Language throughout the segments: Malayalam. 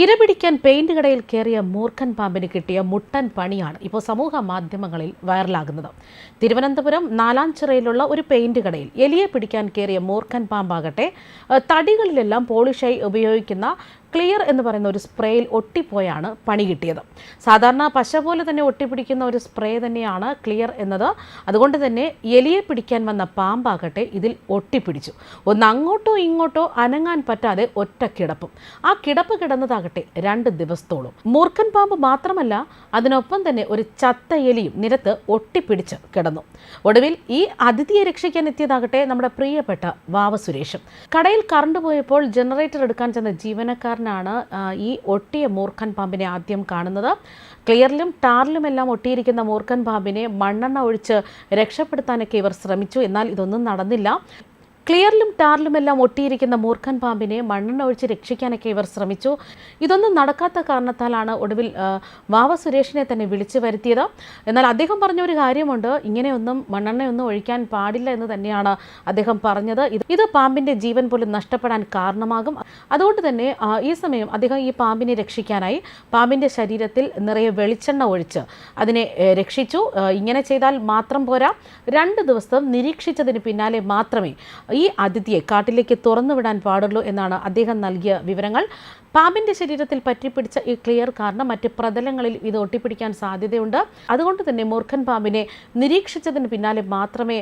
ഇരപിടിക്കാൻ പെയിന്റ് കടയിൽ കയറിയ മൂർഖൻ പാമ്പിന് കിട്ടിയ മുട്ടൻ പണിയാണ് ഇപ്പോൾ സമൂഹ മാധ്യമങ്ങളിൽ വൈറലാകുന്നത്. തിരുവനന്തപുരം നാലാഞ്ചിറയിലുള്ള ഒരു പെയിന്റ് കടയിൽ എലിയെ പിടിക്കാൻ കയറിയ മൂർഖൻ പാമ്പാകട്ടെ തടികളിലെല്ലാം പോളിഷായി ഉപയോഗിക്കുന്ന ക്ലിയർ എന്ന് പറയുന്ന ഒരു സ്പ്രേയിൽ ഒട്ടിപ്പോയാണ് പണി കിട്ടിയത്. സാധാരണ പശ പോലെ തന്നെ ഒട്ടിപ്പിടിക്കുന്ന ഒരു സ്പ്രേ തന്നെയാണ് ക്ലിയർ എന്നത്. അതുകൊണ്ട് തന്നെ എലിയെ പിടിക്കാൻ വന്ന പാമ്പാകട്ടെ ഇതിൽ ഒട്ടിപ്പിടിച്ചു. ഒന്ന് അങ്ങോട്ടോ ഇങ്ങോട്ടോ അനങ്ങാൻ പറ്റാതെ ഒറ്റ കിടപ്പും. ആ കിടപ്പ് കിടന്നതാകട്ടെ രണ്ട് ദിവസത്തോളം. മൂർഖൻ പാമ്പ് മാത്രമല്ല അതിനൊപ്പം തന്നെ ഒരു ചത്ത എലിയും നിരത്ത് ഒട്ടിപ്പിടിച്ച് കിടന്നു. ഒടുവിൽ ഈ അതിഥിയെ രക്ഷിക്കാൻ എത്തിയതാകട്ടെ നമ്മുടെ പ്രിയപ്പെട്ട വാവ സുരേഷും. കടയിൽ കറണ്ട് പോയപ്പോൾ ജനറേറ്റർ എടുക്കാൻ ചെന്ന ജീവനക്കാരനാണ് ആ, ഈ ഒട്ടിയ മൂർഖൻ പാമ്പിനെ ആദ്യം കാണുന്നത്. ക്ലിയറിലും ടാറിലുമെല്ലാം ഒട്ടിയിരിക്കുന്ന മൂർഖൻ പാമ്പിനെ മണ്ണെണ്ണ ഒഴിച്ച് രക്ഷപ്പെടുത്താനൊക്കെ ഇവർ ശ്രമിച്ചു. എന്നാൽ ഇതൊന്നും നടന്നില്ല. ക്ലിയറിലും ടാറിലുമെല്ലാം ഒട്ടിയിരിക്കുന്ന മൂർഖൻ പാമ്പിനെ മണ്ണെണ്ണ ഒഴിച്ച് രക്ഷിക്കാനൊക്കെ ഇവർ ശ്രമിച്ചു. ഇതൊന്നും നടക്കാത്ത കാരണത്താലാണ് ഒടുവിൽ വാവ സുരേഷിനെ തന്നെ വിളിച്ചു വരുത്തിയത്. എന്നാൽ അദ്ദേഹം പറഞ്ഞ ഒരു കാര്യമുണ്ട്. ഇങ്ങനെയൊന്നും മണ്ണെണ്ണയൊന്നും ഒഴിക്കാൻ പാടില്ല എന്ന് തന്നെയാണ് അദ്ദേഹം പറഞ്ഞത്. ഇത് പാമ്പിന്റെ ജീവൻ പോലും നഷ്ടപ്പെടാൻ കാരണമാകും. അതുകൊണ്ട് തന്നെ ഈ സമയം അദ്ദേഹം ഈ പാമ്പിനെ രക്ഷിക്കാനായി പാമ്പിന്റെ ശരീരത്തിൽ നിറയെ വെളിച്ചെണ്ണ ഒഴിച്ച് അതിനെ രക്ഷിച്ചു. ഇങ്ങനെ ചെയ്താൽ മാത്രം പോരാ. രണ്ട് ദിവസം നിരീക്ഷിച്ചതിന് പിന്നാലെ മാത്രമേ ഈ അതിഥിയെ കാട്ടിലേക്ക് തുറന്നുവിടാൻ പാടുള്ളൂ എന്നാണ് അദ്ദേഹം നൽകിയ വിവരങ്ങൾ. പാമ്പിന്റെ ശരീരത്തിൽ പറ്റിപ്പിടിച്ച ഈ ക്ലിയർ കാരണം മറ്റ് പ്രതലങ്ങളിൽ ഇത് ഒട്ടിപ്പിടിക്കാൻ സാധ്യതയുണ്ട്. അതുകൊണ്ട് തന്നെ മൂർഖൻ പാമ്പിനെ നിരീക്ഷിച്ചതിന് പിന്നാലെ മാത്രമേ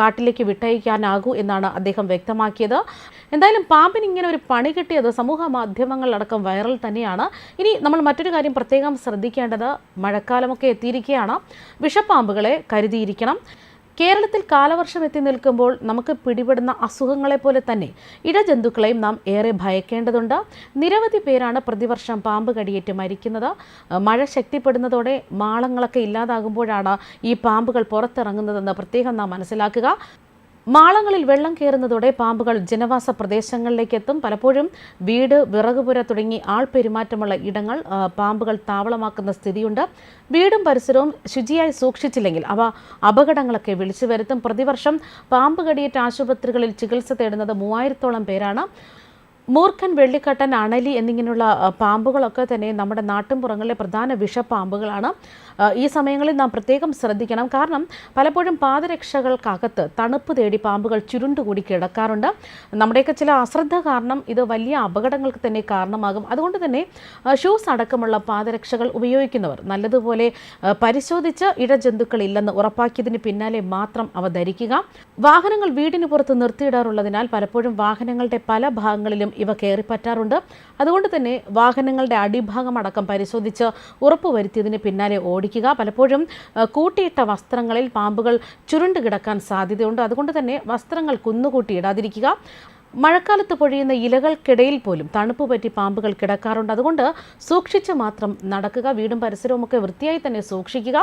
കാട്ടിലേക്ക് വിട്ടയക്കാനാകൂ എന്നാണ് അദ്ദേഹം വ്യക്തമാക്കിയത്. എന്തായാലും പാമ്പിന് ഇങ്ങനെ ഒരു പണി കിട്ടിയത് സമൂഹ മാധ്യമങ്ങളിലടക്കം വൈറൽ തന്നെയാണ്. ഇനി നമ്മൾ മറ്റൊരു കാര്യം പ്രത്യേകം ശ്രദ്ധിക്കേണ്ടത് മഴക്കാലമൊക്കെ എത്തിയിരിക്കുകയാണ്. വിഷപ്പാമ്പുകളെ കരുതിയിരിക്കണം. കേരളത്തിൽ കാലവർഷം എത്തി നിൽക്കുമ്പോൾ നമുക്ക് പിടിപെടുന്ന അസുഖങ്ങളെ പോലെ തന്നെ ഇഴജന്തുക്കളെയും നാം ഏറെ ഭയക്കേണ്ടതുണ്ട്. നിരവധി പേരാണ് പ്രതിവർഷം പാമ്പ് കടിയേറ്റ് മരിക്കുന്നത്. മഴ ശക്തിപ്പെടുന്നതോടെ മാളങ്ങളൊക്കെ ഇല്ലാതാകുമ്പോഴാണ് ഈ പാമ്പുകൾ പുറത്തിറങ്ങുന്നതെന്ന് പ്രത്യേകം നാം മനസ്സിലാക്കുക. മാളങ്ങളിൽ വെള്ളം കയറുന്നതോടെ പാമ്പുകൾ ജനവാസ പ്രദേശങ്ങളിലേക്ക് എത്തും പലപ്പോഴും വീട് വിറകുപുര തുടങ്ങി ആൾ പെരുമാറ്റമുള്ള ഇടങ്ങൾ പാമ്പുകൾ താവളമാക്കുന്ന സ്ഥിതിയുണ്ട്. വീടും പരിസരവും ശുചിയായി സൂക്ഷിച്ചില്ലെങ്കിൽ അവ അപകടങ്ങളൊക്കെ വിളിച്ചു വരുത്തും. പ്രതിവർഷം പാമ്പ് കടിയേറ്റ ആശുപത്രികളിൽ ചികിത്സ തേടുന്നത് മൂവായിരത്തോളം പേരാണ്. മൂർഖൻ വെള്ളിക്കട്ടൻ അണലി എന്നിങ്ങനെയുള്ള പാമ്പുകളൊക്കെ തന്നെ നമ്മുടെ നാട്ടിൻപുറങ്ങളിലെ പ്രധാന വിഷപ്പാമ്പുകളാണ്. ഈ സമയങ്ങളിൽ നാം പ്രത്യേകം ശ്രദ്ധിക്കണം. കാരണം പലപ്പോഴും പാദരക്ഷകൾക്കകത്ത് തണുപ്പ് തേടി പാമ്പുകൾ ചുരുണ്ടുകൂടി കിടക്കാറുണ്ട്. നമ്മുടെയൊക്കെ ചില അശ്രദ്ധ കാരണം ഇത് വലിയ അപകടങ്ങൾക്ക് തന്നെ കാരണമാകും. അതുകൊണ്ട് തന്നെ ഷൂസ് അടക്കമുള്ള പാദരക്ഷകൾ ഉപയോഗിക്കുന്നവർ നല്ലതുപോലെ പരിശോധിച്ച് ഇഴജന്തുക്കൾ ഇല്ലെന്ന് ഉറപ്പാക്കിയതിന് പിന്നാലെ മാത്രം അവ ധരിക്കുക. വാഹനങ്ങൾ വീടിന് പുറത്ത് നിർത്തിയിടാറുള്ളതിനാൽ പലപ്പോഴും വാഹനങ്ങളുടെ പല ഭാഗങ്ങളിലും ഇവ കയറിപ്പറ്റാറുണ്ട് അതുകൊണ്ട് തന്നെ വാഹനങ്ങളുടെ അടിഭാഗം അടക്കം പരിശോധിച്ച് ഉറപ്പുവരുത്തിയതിന് പിന്നാലെ ഓടിക്കുക. പലപ്പോഴും കൂട്ടിയിട്ട വസ്ത്രങ്ങളിൽ പാമ്പുകൾ ചുരുണ്ട് കിടക്കാൻ സാധ്യതയുണ്ട്. അതുകൊണ്ട് തന്നെ വസ്ത്രങ്ങൾ കുന്നുകൂട്ടി ഇടാതിരിക്കുക. മഴക്കാലത്ത് പൊഴിയുന്ന ഇലകൾക്കിടയിൽ പോലും തണുപ്പ് പറ്റി പാമ്പുകൾ കിടക്കാറുണ്ട്. അതുകൊണ്ട് സൂക്ഷിച്ച് മാത്രം നടക്കുക. വീടും പരിസരവും ഒക്കെ വൃത്തിയായി തന്നെ സൂക്ഷിക്കുക.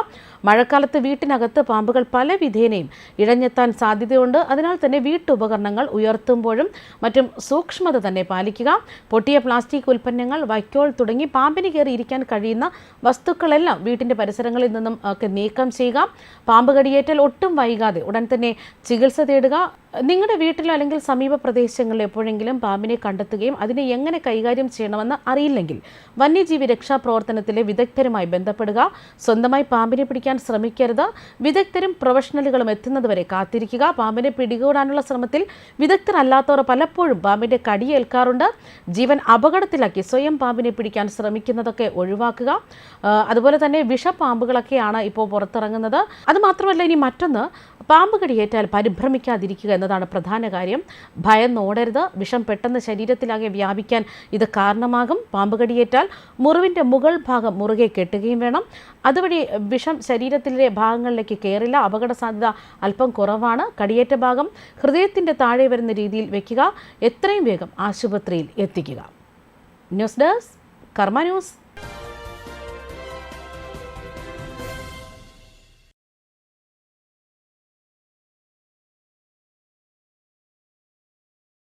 മഴക്കാലത്ത് വീട്ടിനകത്ത് പാമ്പുകൾ പല വിധേനയും ഇഴഞ്ഞെത്താൻ സാധ്യതയുണ്ട്. അതിനാൽ തന്നെ വീട്ടുപകരണങ്ങൾ ഉയർത്തുമ്പോഴും മറ്റും സൂക്ഷ്മത തന്നെ പാലിക്കുക. പൊട്ടിയ പ്ലാസ്റ്റിക് ഉൽപ്പന്നങ്ങൾ വൈക്കോൾ തുടങ്ങി പാമ്പിന് കയറി ഇരിക്കാൻ കഴിയുന്ന വസ്തുക്കളെല്ലാം വീട്ടിന്റെ പരിസരങ്ങളിൽ നിന്നും ഒക്കെ നീക്കം ചെയ്യുക. പാമ്പ് കടിയേറ്റാൽ ഒട്ടും വൈകാതെ ഉടൻ തന്നെ ചികിത്സ തേടുക. നിങ്ങളുടെ വീട്ടിലോ അല്ലെങ്കിൽ സമീപ പ്രദേശങ്ങളിൽ എപ്പോഴെങ്കിലും പാമ്പിനെ കണ്ടെത്തുകയും അതിനെ എങ്ങനെ കൈകാര്യം ചെയ്യണമെന്ന് അറിയില്ലെങ്കിൽ വന്യജീവി രക്ഷാ പ്രവർത്തനത്തിലെ വിദഗ്ധരുമായി ബന്ധപ്പെടുക സ്വന്തമായി പാമ്പിനെ പിടിക്കാൻ ശ്രമിക്കരുത് വിദഗ്ധരും പ്രൊഫഷണലുകളും എത്തുന്നതുവരെ കാത്തിരിക്കുക പാമ്പിനെ പിടികൂടാനുള്ള ശ്രമത്തിൽ വിദഗ്ധരല്ലാത്തവർ പലപ്പോഴും പാമ്പിന്റെ കടിയേൽക്കാറുണ്ട്. ജീവൻ അപകടത്തിലാക്കി സ്വയം പാമ്പിനെ പിടിക്കാൻ ശ്രമിക്കുന്നതൊക്കെ ഒഴിവാക്കുക. അതുപോലെ തന്നെ വിഷപ്പാമ്പുകളൊക്കെയാണ് ഇപ്പോൾ പുറത്തിറങ്ങുന്നത്. അതുമാത്രമല്ല ഇനി മറ്റൊന്ന് പാമ്പ് കടിയേറ്റാൽ പരിഭ്രമിക്കാതിരിക്കുക എന്നതാണ് പ്രധാന കാര്യം. ഭയം നോടരുത്. വിഷം പെട്ടെന്ന് ശരീരത്തിലാകെ വ്യാപിക്കാൻ ഇത് കാരണമാകും. പാമ്പ് കടിയേറ്റാൽ മുറിവിന്റെ മുകൾ ഭാഗം മുറുകെ കെട്ടുകയും വേണം. അതുവഴി വിഷം ശരീരത്തിലെ ഭാഗങ്ങളിലേക്ക് കയറില്ല അപകട സാധ്യത അല്പം കുറവാണ്. കടിയേറ്റ ഭാഗം ഹൃദയത്തിന്റെ താഴെ വരുന്ന രീതിയിൽ വയ്ക്കുക എത്രയും വേഗം ആശുപത്രിയിൽ എത്തിക്കുക. News desk Karma news.